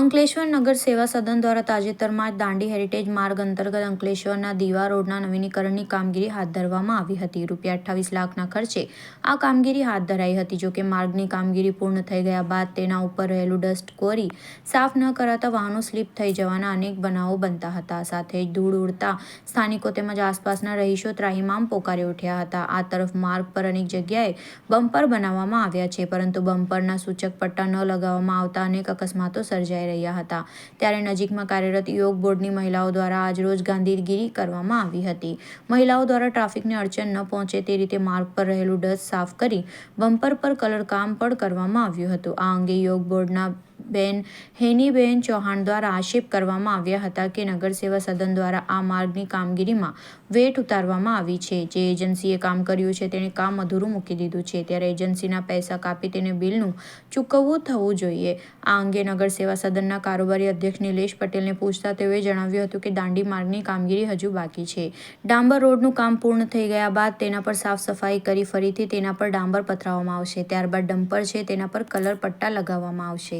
અંકલેશ્વર નગર સેવા સદન દ્વારા તાજેતરમાં જ દાંડી હેરિટેજ માર્ગ અંતર્ગત અંકલેશ્વરના દીવા રોડના નવીનીકરણની કામગીરી હાથ ધરવામાં આવી હતી. રૂપિયા અઠ્ઠાવીસ લાખના ખર્ચે આ કામગીરી હાથ ધરાઈ હતી જોકે માર્ગની કામગીરી પૂર્ણ થઈ ગયા બાદ તેના ઉપર રહેલું ડસ્ટ કોરી સાફ ન કરાતા વાહનો સ્લીપ થઈ જવાના અનેક બનાવો બનતા હતા. સાથે જ ધૂળ ઉડતા સ્થાનિકો તેમજ આસપાસના રહીશો ત્રાહિમામ પોકારી ઉઠ્યા હતા. આ તરફ માર્ગ પર અનેક જગ્યાએ બમ્પર બનાવવામાં આવ્યા છે, પરંતુ બમ્પરના સૂચક પટ્ટા ન લગાવવામાં આવતા અનેક અકસ્માતો સર્જાઈ રહ્યા હતા. ત્યારે નજીકમાં કાર્યરત યોગ બોર્ડની મહિલાઓ દ્વારા આજરોજ ગાંધીગીરી કરવામાં આવી હતી. મહિલાઓ દ્વારા ટ્રાફિકને અડચણ ન પહોંચે તે રીતે માર્ગ પર રહેલું ડસ્ટ સાફ કરી બમ્પર પર કલર કામ પણ કરવામાં આવ્યું હતું. આ અંગે યોગ બોર્ડના બેન હેનીબેન ચૌહાણ દ્વારા આક્ષેપ કરવામાં આવ્યા હતા કે નગરસેવા સદન દ્વારા આ માર્ગની કામગીરીમાં વેટ ઉતારવામાં આવી છે. જે એજન્સીએ કામ કર્યું છે તેણે કામ અધૂરું મૂકી દીધું છે. ત્યારે એજન્સીના પૈસા કાપી તેને બિલનું ચૂકવવું થવું જોઈએ. આ અંગે નગરસેવા સદનના કારોબારી અધ્યક્ષ નિલેશ પટેલને પૂછતા તેઓએ જણાવ્યું હતું કે દાંડી માર્ગની કામગીરી હજુ બાકી છે. ડાંબર રોડનું કામ પૂર્ણ થઈ ગયા બાદ તેના પર સાફ સફાઈ કરી ફરીથી તેના પર ડાંબર પથરાવવામાં આવશે. ત્યારબાદ ડમ્પર છે તેના પર કલર પટ્ટા લગાવવામાં આવશે.